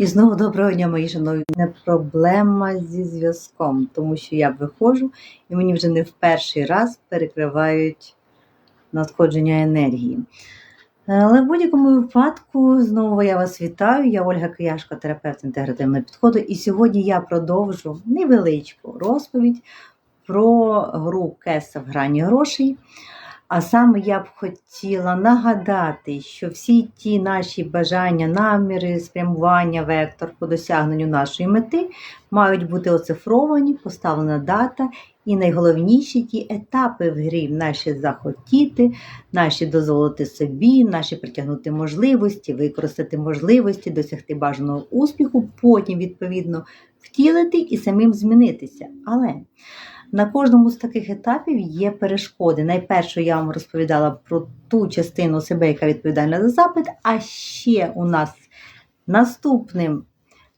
І знову доброго дня, мої шановні. Не проблема зі зв'язком, тому що я виходжу і мені вже не в перший раз перекривають надходження енергії. Але в будь-якому випадку знову я вас вітаю. Я Ольга Кияшко, терапевт інтегративного підходу. І сьогодні я продовжу невеличку розповідь про гру Кеса в грані грошей. А саме я б хотіла нагадати, що всі ті наші бажання, наміри, спрямування, вектор по досягненню нашої мети мають бути оцифровані, поставлена дата, і найголовніші ті етапи в грі наші захотіти, наші дозволити собі, наші притягнути можливості, використати можливості, досягти бажаного успіху, потім, відповідно, втілити і самим змінитися. Але на кожному з таких етапів є перешкоди. Найперше я вам розповідала про ту частину себе, яка відповідальна за запит, а ще у нас наступним,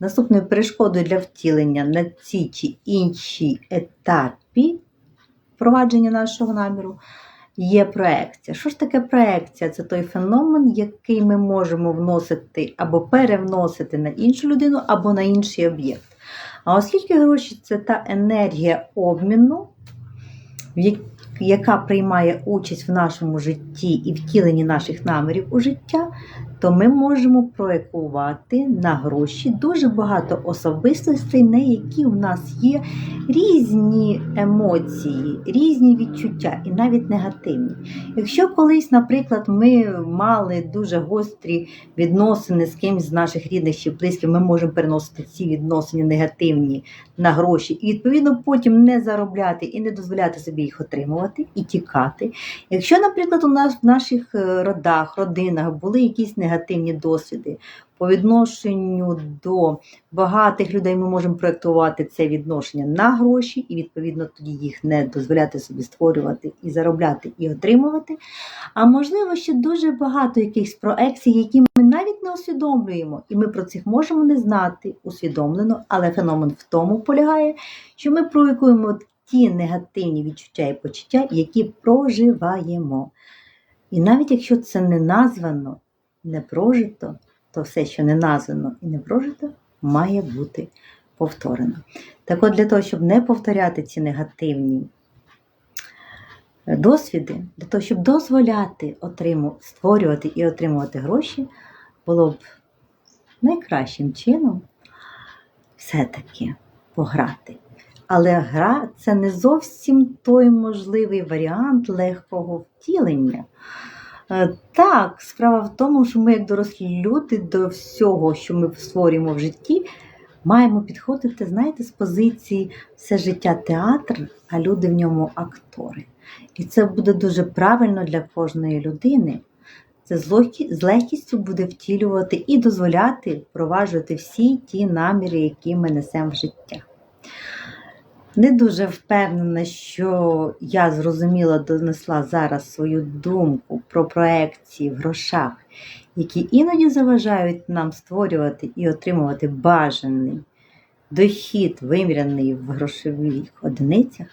наступною перешкодою для втілення на ці чи інші етапі впровадження нашого наміру є проекція. Що ж таке проекція? Це той феномен, який ми можемо вносити або перевносити на іншу людину, або на інший об'єкт. А оскільки гроші це та енергія обміну, яка приймає участь в нашому житті і втіленні наших намірів у життя, то ми можемо проекувати на гроші дуже багато особистостей, на які в нас є різні емоції, різні відчуття, і навіть негативні. Якщо колись, наприклад, ми мали дуже гострі відносини з кимось з наших рідних чи близьких, ми можемо переносити ці відносини негативні на гроші, і відповідно потім не заробляти і не дозволяти собі їх отримувати і тікати. Якщо, наприклад, у нас в наших е, родах, родинах були якісь негативні досвіди по відношенню до багатих людей, ми можемо проєктувати це відношення на гроші, і відповідно тоді їх не дозволяти собі створювати і заробляти і отримувати. А можливо, ще дуже багато якихось проекцій, які ми навіть не усвідомлюємо, і ми про цих можемо не знати усвідомлено, але феномен в тому полягає, що ми проєкуємо ті негативні відчуття і почуття, які проживаємо. І навіть якщо це не названо, не прожито, то все, що не названо і не прожито, має бути повторено. Так от для того, щоб не повторяти ці негативні е, досвіди, для того, щоб дозволяти отриму, створювати і отримувати гроші, було б найкращим чином все-таки пограти. Але гра це не зовсім той можливий варіант легкого втілення. Е, Так, справа в тому, що ми, як дорослі люди, до всього, що ми створюємо в житті, маємо підходити, знаєте, з позиції все життя театр, а люди в ньому актори. І це буде дуже правильно для кожної людини. Це з легкістю буде втілювати і дозволяти впроваджувати всі ті наміри, які ми несемо в життя. Не дуже впевнена, що я зрозуміла, донесла зараз свою думку про проекції в грошах, які іноді заважають нам створювати і отримувати бажаний дохід, виміряний в грошових одиницях.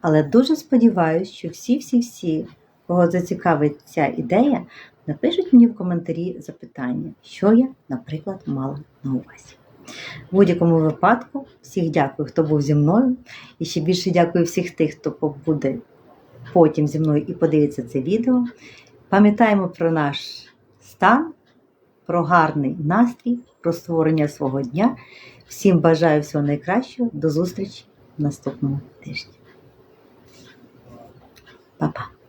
Але дуже сподіваюся, що всі-всі-всі, кого зацікавить ця ідея, напишуть мені в коментарі запитання, що я, наприклад, мала на увазі. В будь-якому випадку, всіх дякую, хто був зі мною. І ще більше дякую всіх тих, хто побуде потім зі мною і подивиться це відео. Пам'ятаємо про наш стан, про гарний настрій, про створення свого дня. Всім бажаю всього найкращого. До зустрічі в наступному тижні. Па-па!